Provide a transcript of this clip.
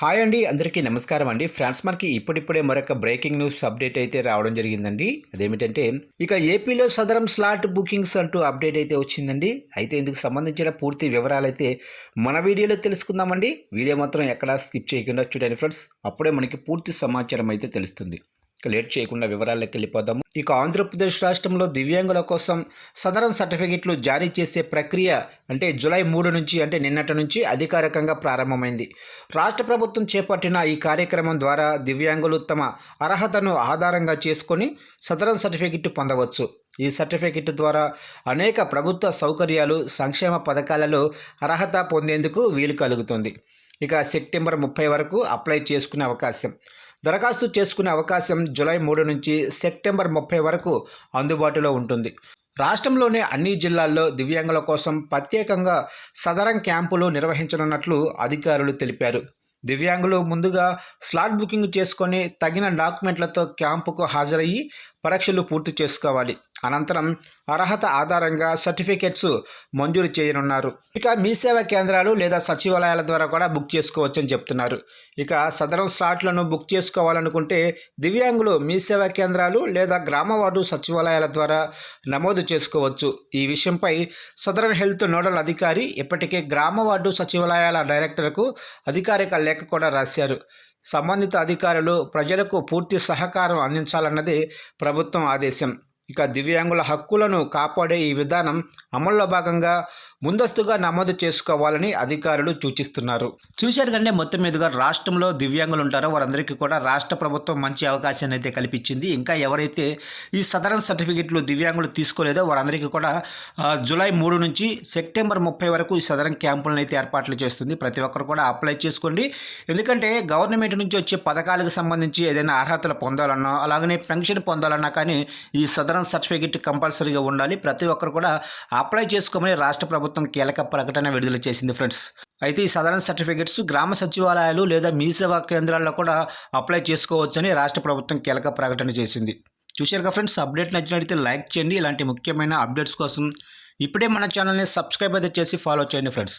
Hi అండి అందరికీ నమస్కారం అండి. ఫ్రాన్స్ మనకి ఇప్పుడిప్పుడే మరొక బ్రేకింగ్ న్యూస్ అప్డేట్ అయితే రావడం జరిగిందండి. అదేమిటంటే ఇక ఏపీలో సదరం స్లాట్ బుకింగ్స్ అంటూ అప్డేట్ అయితే వచ్చిందండి. అయితే ఇందుకు సంబంధించిన పూర్తి వివరాలు అయితే మన వీడియోలో తెలుసుకుందామండి. వీడియో మాత్రం ఎక్కడా స్కిప్ చేయకుండా చూడండి ఫ్రెండ్స్. అప్పుడే మనకి పూర్తి సమాచారం అయితే తెలుస్తుంది. లేట్ చేయకుండా వివరాలకు వెళ్ళిపోదాము. ఇక ఆంధ్రప్రదేశ్ రాష్ట్రంలో దివ్యాంగుల కోసం సదరన్ సర్టిఫికెట్లు జారీ చేసే ప్రక్రియ అంటే జూలై మూడు నుంచి అంటే నిన్నటి నుంచి అధికారికంగా ప్రారంభమైంది. రాష్ట్ర ప్రభుత్వం చేపట్టిన ఈ కార్యక్రమం ద్వారా దివ్యాంగులు తమ అర్హతను ఆధారంగా చేసుకొని సదరన్ సర్టిఫికెట్ పొందవచ్చు. ఈ సర్టిఫికెట్ ద్వారా అనేక ప్రభుత్వ సౌకర్యాలు సంక్షేమ పథకాలలో అర్హత పొందేందుకు వీలు కలుగుతుంది. ఇక సెప్టెంబర్ ముప్పై వరకు అప్లై చేసుకునే అవకాశం. దరఖాస్తు చేసుకునే అవకాశం జూలై మూడు నుంచి సెప్టెంబర్ ముప్పై వరకు అందుబాటులో ఉంటుంది. రాష్ట్రంలోని అన్ని జిల్లాల్లో దివ్యాంగుల కోసం ప్రత్యేకంగా సదరం క్యాంపులు నిర్వహించనున్నట్లు అధికారులు తెలిపారు. దివ్యాంగులు ముందుగా స్లాట్ బుకింగ్ చేసుకొని తగిన డాక్యుమెంట్లతో క్యాంపుకు హాజరయ్యి పరీక్షలు పూర్తి చేసుకోవాలి. అనంతరం అర్హత ఆధారంగా సర్టిఫికెట్స్ మంజూరు చేయనున్నారు. ఇక మీ సేవా కేంద్రాలు లేదా సచివాలయాల ద్వారా కూడా బుక్ చేసుకోవచ్చని చెప్తున్నారు. ఇక సదరం స్లాట్లను బుక్ చేసుకోవాలనుకుంటే దివ్యాంగులు మీ సేవా కేంద్రాలు లేదా గ్రామ వార్డు సచివాలయాల ద్వారా నమోదు చేసుకోవచ్చు. ఈ విషయంపై సదరన్ హెల్త్ నోడల్ అధికారి ఇప్పటికే గ్రామ వార్డు సచివాలయాల డైరెక్టర్కు అధికారిక లేఖ కూడా రాశారు. సంబంధిత అధికారులు ప్రజలకు పూర్తి సహకారం అందించాలన్నది ప్రభుత్వం ఆదేశం. ఇక దివ్యాంగుల హక్కులను కాపాడే ఈ విధానం అమల్లో భాగంగా ముందస్తుగా నమోదు చేసుకోవాలని అధికారులు సూచిస్తున్నారు. చూశారు కంటే మొత్తం మీదుగా రాష్ట్రంలో దివ్యాంగులు ఉంటారో వారందరికీ కూడా రాష్ట్ర ప్రభుత్వం మంచి అవకాశాన్ని అయితే కల్పించింది. ఇంకా ఎవరైతే ఈ సదరన్ సర్టిఫికెట్లు దివ్యాంగులు తీసుకోలేదో వారందరికీ కూడా జూలై మూడు నుంచి సెప్టెంబర్ ముప్పై వరకు ఈ సదరన్ క్యాంపులను అయితే ఏర్పాట్లు చేస్తుంది. ప్రతి ఒక్కరు కూడా అప్లై చేసుకోండి. ఎందుకంటే గవర్నమెంట్ నుంచి వచ్చే పథకాలకు సంబంధించి ఏదైనా అర్హతలు పొందాలన్నా అలాగనే పెన్షన్ పొందాలన్నా కానీ ఈ సదరన్ సర్టిఫికెట్ కంపల్సరీగా ఉండాలి. ప్రతి ఒక్కరు కూడా అప్లై చేసుకోమని రాష్ట్ర ప్రభుత్వం కీలక ప్రకటన విడుదల చేసింది ఫ్రెండ్స్. అయితే ఈ సాధారణ సర్టిఫికెట్స్ గ్రామ సచివాలయాలు లేదా మీ సేవా కేంద్రాల్లో కూడా అప్లై చేసుకోవచ్చని రాష్ట్ర ప్రభుత్వం కీలక ప్రకటన చేసింది. చూశారుగా ఫ్రెండ్స్ అప్డేట్ నచ్చినట్లయితే లైక్ చేయండి. ఇలాంటి ముఖ్యమైన అప్డేట్స్ కోసం ఇప్పుడే మన ఛానల్ని సబ్స్క్రైబ్ అయితే చేసి ఫాలో చేయండి ఫ్రెండ్స్.